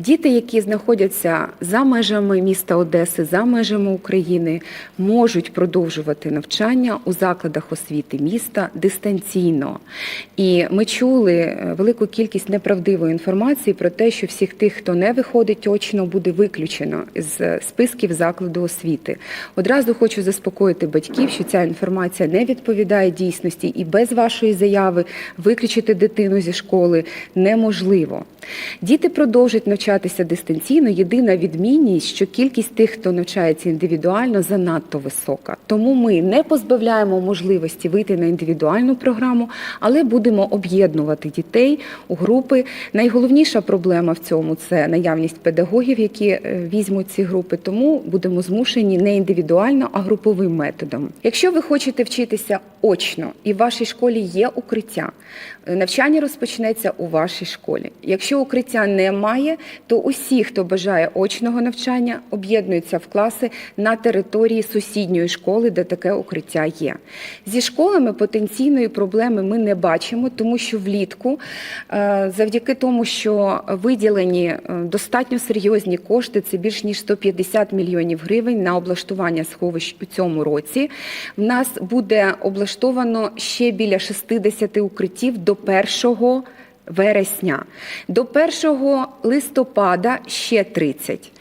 Діти, які знаходяться за межами міста Одеси, за межами України, можуть продовжувати навчання у закладах освіти міста дистанційно. І ми чули е, велику кількість неправдивої інформації про те, що всіх тих, хто не виходить очно, буде виключено з списків закладу освіти. Одразу хочу заспокоїти батьків, що ця інформація не відповідає дійсності, і без вашої заяви виключити дитину зі школи неможливо. Діти продовжують навчатися дистанційно. Єдина відмінність, що кількість тих, хто навчається індивідуально, занадто висока. Тому ми не позбавляємо можливості вийти на індивідуальну програму, але будемо об'єднувати дітей у групи. Найголовніша проблема в цьому це наявність педагогів, які е, візьмуть ці групи. Тому будемо змушені не індивідуально, а груповим методом. Якщо ви хочете вчитися очно і в вашій школі є укриття, е, навчання розпочнеться у вашій школі. Якщо укриття немає, то усі, хто бажає очного навчання, об'єднуються в класи на території сусідньої школи, де таке укриття є. Зі школами потенційної проблеми ми не бачимо, тому що влітку, е, завдяки тому, що виділені е, достатньо серйозні кошти, це більш ніж 150 мільйонів гривень на облаштування сховищ у цьому році. В нас буде облаштовано ще біля 60 укриттів до 1 вересня. До 1 листопада ще 30.